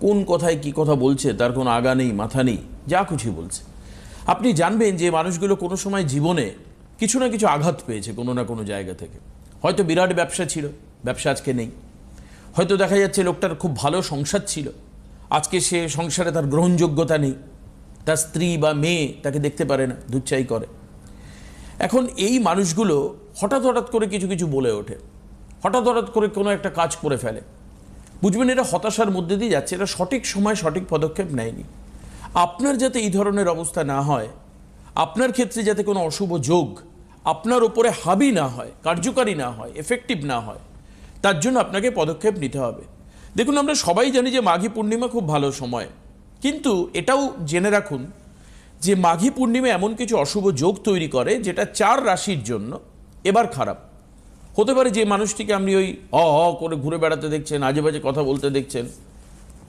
কোন কথায় কি কথা বলছে, তার কোনো আগা নেই, মাথা নেই, যা কিছু বলছে। আপনি জানবেন যে মানুষগুলো কোনো সময় জীবনে কিছু না কিছু আঘাত পেয়েছে কোনো না কোনো জায়গা থেকে। হয়তো বিরাট ব্যবসা ছিল, ব্যবসা আজকে নেই। হয়তো দেখা যাচ্ছে লোকটার খুব ভালো সংসার ছিল। আজকে সে সংসারে তার গ্রহণযোগ্যতা নেই। তার স্ত্রী বা মেয়ে তাকে দেখতে পারে না, দুচ্ছাই করে। এখন এই মানুষগুলো হঠাৎ হঠাৎ করে কিছু কিছু বলে ওঠে। হঠাৎ হঠাৎ করে কোনো একটা কাজ করে ফেলে। বুঝবেন এরা হতাশার মধ্যে দিয়ে যাচ্ছে এরা সঠিক সময় সঠিক পদক্ষেপ নেয়নি। আপনার যাতে এই ধরনের অবস্থা না হয়, আপনার ক্ষেত্রে যাতে কোনো অশুভ যোগ আপনার ওপরে হাবি না হয়, কার্যকারী না হয় এফেক্টিভ না হয়, তার জন্য আপনাকে পদক্ষেপ নিতে হবে। দেখুন, আমরা সবাই জানি যে মাঘী পূর্ণিমা খুব ভালো সময়, কিন্তু এটাও জেনে রাখুন যে মাঘী পূর্ণিমা এমন কিছু অশুভ যোগ তৈরি করে যেটা চার রাশির জন্য এবার খারাপ। হতে পারে যে মানুষটিকে আপনি ওই অ অ করে ঘুরে বেড়াতে দেখছেন আজে বাজে কথা বলতে দেখছেন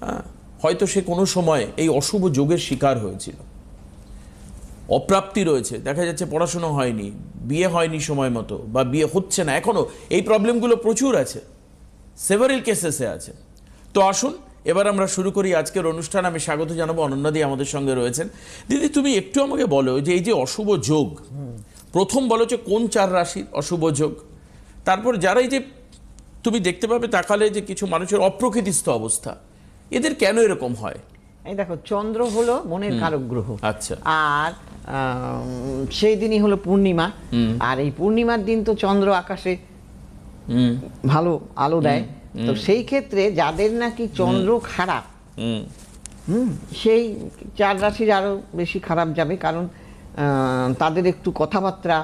হ্যাঁ হয়তো সে কোনো সময় এই অশুভ যোগের শিকার হয়েছিল। অপ্রাপ্তি রয়েছে, দেখা যাচ্ছে পড়াশুনো হয়নি, বিয়ে হয়নি সময় মতো, বা বিয়ে হচ্ছে না এখনও এই প্রবলেমগুলো প্রচুর আছে সেভারেল কেসেসে আছে। তো আসুন, এবার আমরা শুরু করি আজকের অনুষ্ঠান, আমি স্বাগত জানাব অনন্যাদি আমাদের সঙ্গে রয়েছেন। দিদি, তুমি একটু আমাকে বলো যে এই যে অশুভ যোগ, প্রথম বলো যে কোন চার রাশির অশুভ যোগ? তারপর যারা এই যে তুমি দেখতে পাবে তাকালে যে কিছু মানুষের অপ্রকৃতিস্থ অবস্থা এদের কেন এরকম হয়? এই দেখো চন্দ্র হলো মনের কারক গ্রহ আচ্ছা। আর সেই দিনই হলো পূর্ণিমা। আর এই পূর্ণিমার দিন তো চন্দ্র আকাশে হুম। ভালো আলো দেয়। তো সেই ক্ষেত্রে যাদের নাকি চন্দ্র খারাপ হুম। সেই চার রাশির আরও বেশি খারাপ যাবে। কারণ তাদের একটু কথাবার্তা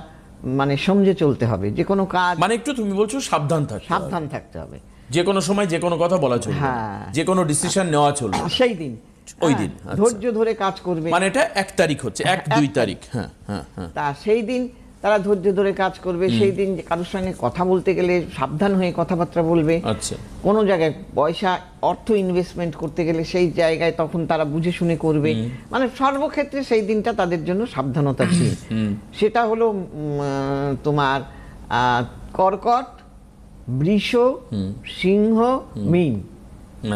মানে সমঝে চলতে হবে যে কোনো কাজ মানে একটু তুমি বলছো সাবধান থাকতে সাবধান থাকতে হবে যে কোনো সময় যে কোনো কথা বলা চলবে হ্যাঁ। যে কোনো ডিসিশন নেওয়া চলবে। সেই দিন ওই হ্যাঁ, দিন, আচ্ছা। ধৈর্য ধরে কাজ করবে মানে এটা এক তারিখ হচ্ছে এক দুই তারিখ। তারিখ হ্যাঁ হ্যাঁ হ্যাঁ তা সেই দিন তারা ধৈর্য ধরে কাজ করবে সেই দিন কারোর সঙ্গে কথা বলতে গেলে সাবধান হয়ে কথাবার্তা বলবে। আচ্ছা। কোনো জায়গায় পয়সা অর্থ ইনভেস্টমেন্ট করতে গেলে সেই জায়গায় তখন তারা বুঝে শুনে করবে। মানে সর্বক্ষেত্রে সেই দিনটা তাদের জন্য সাবধানতা ছিল। সেটা হলো তোমার কর্কট বৃষ সিংহ মিন।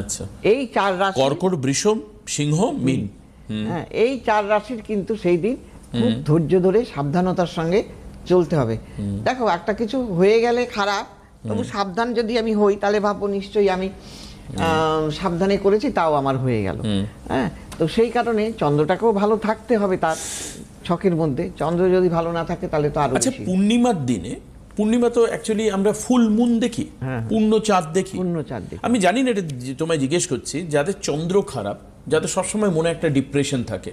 আচ্ছা। এই চার রাশি কর্কট বৃষম সিংহ মিন। হ্যাঁ এই চার রাশির কিন্তু সেই দিন খুব ধৈর্য ধরে সাবধানতার সঙ্গে চলতে হবে। দেখো একটা কিছু হয়ে গেলে খারাপ তবু সাবধান যদি আমি হই তাহলে ভাববো নিশ্চয়ই আমি সাবধানে করেছি তাও আমার হয়ে গেল। হ্যাঁ? তো সেই কারণে চন্দ্রটাকেও ভালো থাকতে হবে তার ছকের মধ্যে। চন্দ্র যদি ভালো না থাকে তাহলে তো আরও আচ্ছা পূর্ণিমার দিনে পূর্ণিমা তো অ্যাকচুয়ালি আমরা ফুল মুন দেখি পূর্ণ চাঁদ দেখি। পূর্ণ চাঁদ দেখি। আমি জানি না এটা তোমায় জিজ্ঞেস করছি যাদের চন্দ্র খারাপ যাদের সবসময় মনে একটা ডিপ্রেশন থাকে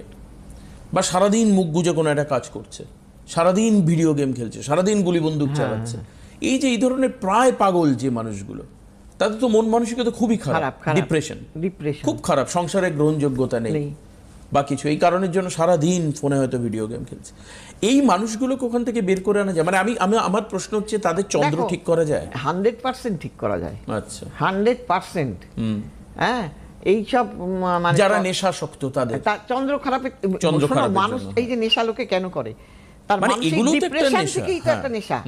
বা সারাদিন মুখ গুজে কোনো একটা কাজ করছে সারাদিন ভিডিও গেম খেলছে সারাদিন গুলি বন্দুক হ্যাঁ, চালাচ্ছে। এই যে এই ধরনের প্রায় পাগল যে মানুষগুলো তাদের তো মন মানসিকতা খুবই খারাপ ডিপ্রেশন ডিপ্রেশন খুব খারাপ সংসারে গ্রহণযোগ্যতা নেই। বা কিছু এই কারণের জন্য সারা দিন ফোনে হয়তো ভিডিও গেম খেলছে। এই মানুষগুলোকে ওখান থেকে বের করে আনা যায়। মানে আমি আমি আমার প্রশ্ন হচ্ছে তাদের চন্দ্র ঠিক করা যায়? হান্ড্রেড পার্সেন্ট ঠিক করা যায়। আচ্ছা। হান্ড্রেড পার্সেন্ট হ্যাঁ এইসব মানে যারা নেশাসক্ত তাদের। চন্দ্র খারাপের মানুষ এই যে নেশা লোকে কেন করে? মানে ডিপ্রেশন থেকেই তো হ্যাঁ। একটা নেশা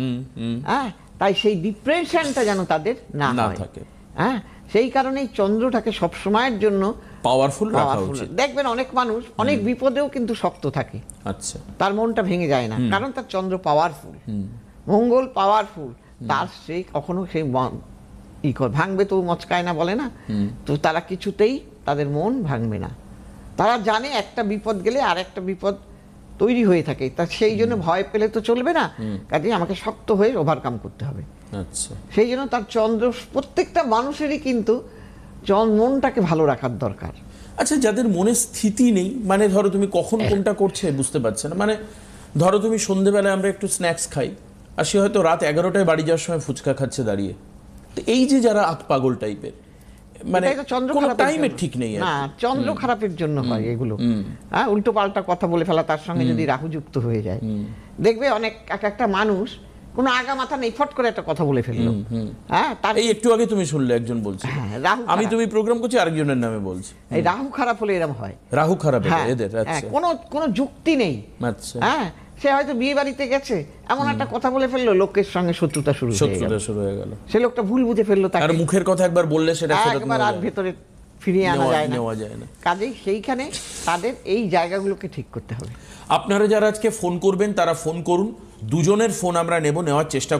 হ্যাঁ তাই সেই ডিপ্রেশনটা যেন তাদের না থাকে। হ্যাঁ সেই কারণেই চন্দ্রটাকে সব সময়ের জন্য পাওয়ারফুল রাখা উচিত। দেখবেন অনেক মানুষ অনেক বিপদেও কিন্তু শক্ত থাকে। আচ্ছা। তার মনটা ভেঙে যায় না। কারণ তার চন্দ্র পাওয়ারফুল মঙ্গল পাওয়ারফুল তার সেই কখনো সেই ই ভাঙবে তো মচকায় না বলে না। তো তারা কিছুতেই তাদের মন ভাঙবে না। তারা জানে একটা বিপদ গেলে আর একটা বিপদ তৈরি হয়ে থাকে। তা সেই জন্য ভয় পেলে তো চলবে না। কাজে আমাকে শক্ত হয়ে ওভারকাম করতে হবে। আচ্ছা। সেই জন্য তার চন্দ্র প্রত্যেকটা মানুষেরই কিন্তু মনটাকে ভালো রাখার দরকার। আচ্ছা যাদের মনে স্থিতি নেই মানে ধরো তুমি কখন কোনটা করছে বুঝতে পারছে না। মানে ধরো তুমি সন্ধেবেলায় আমরা একটু স্ন্যাক্স খাই আর সে হয়তো রাত এগারোটায় বাড়ি যাওয়ার সময় ফুচকা খাচ্ছে দাঁড়িয়ে। তো এই যে যারা আত পাগল টাইপের মানে এটাই তো কোনো টাইমের ঠিক নেই না চন্দ্র খারাপের জন্য হয় এগুলো। হ্যাঁ উল্টো পাল্টা কথা বলে ফেলা তার সঙ্গে যদি রাহু যুক্ত হয়ে যায়। দেখবে অনেক এক একটা মানুষ কোনো আগা মাথা নেই ফট করে একটা কথা বলে ফেলল। হ্যাঁ তার এই একটু আগে তুমি শুনলে একজন বলছে। হ্যাঁ, রাহু আমি তুমি প্রোগ্রাম করছি আরেকজনের নামে বলছি। এই রাহু খারাপ হলে এরকম হয়। রাহু খারাপ হ্যাঁ এদের আচ্ছা। কোনো কোনো যুক্তি নেই। আচ্ছা। হ্যাঁ সে হয়তো বিয়ে বাড়িতে গেছে এমন একটা কথা বলে ফেলল লোকের সঙ্গে শত্রুতা শুরু শত্রুতা শুরু হয়ে গেল। সে লোকটা ভুল বুঝে ফেলল তার মুখের কথা একবার বললে সেটা একবার আর ভেতরে ফিরিয়ে আনা যায় না। কাজেই সেইখানে তাদের এই জায়গাগুলোকে ঠিক করতে হবে। আপনারা যারা আজকে ফোন করবেন তারা ফোন করুন। দুজনের ফোন আমরা নেব নেওয়ার চেষ্টা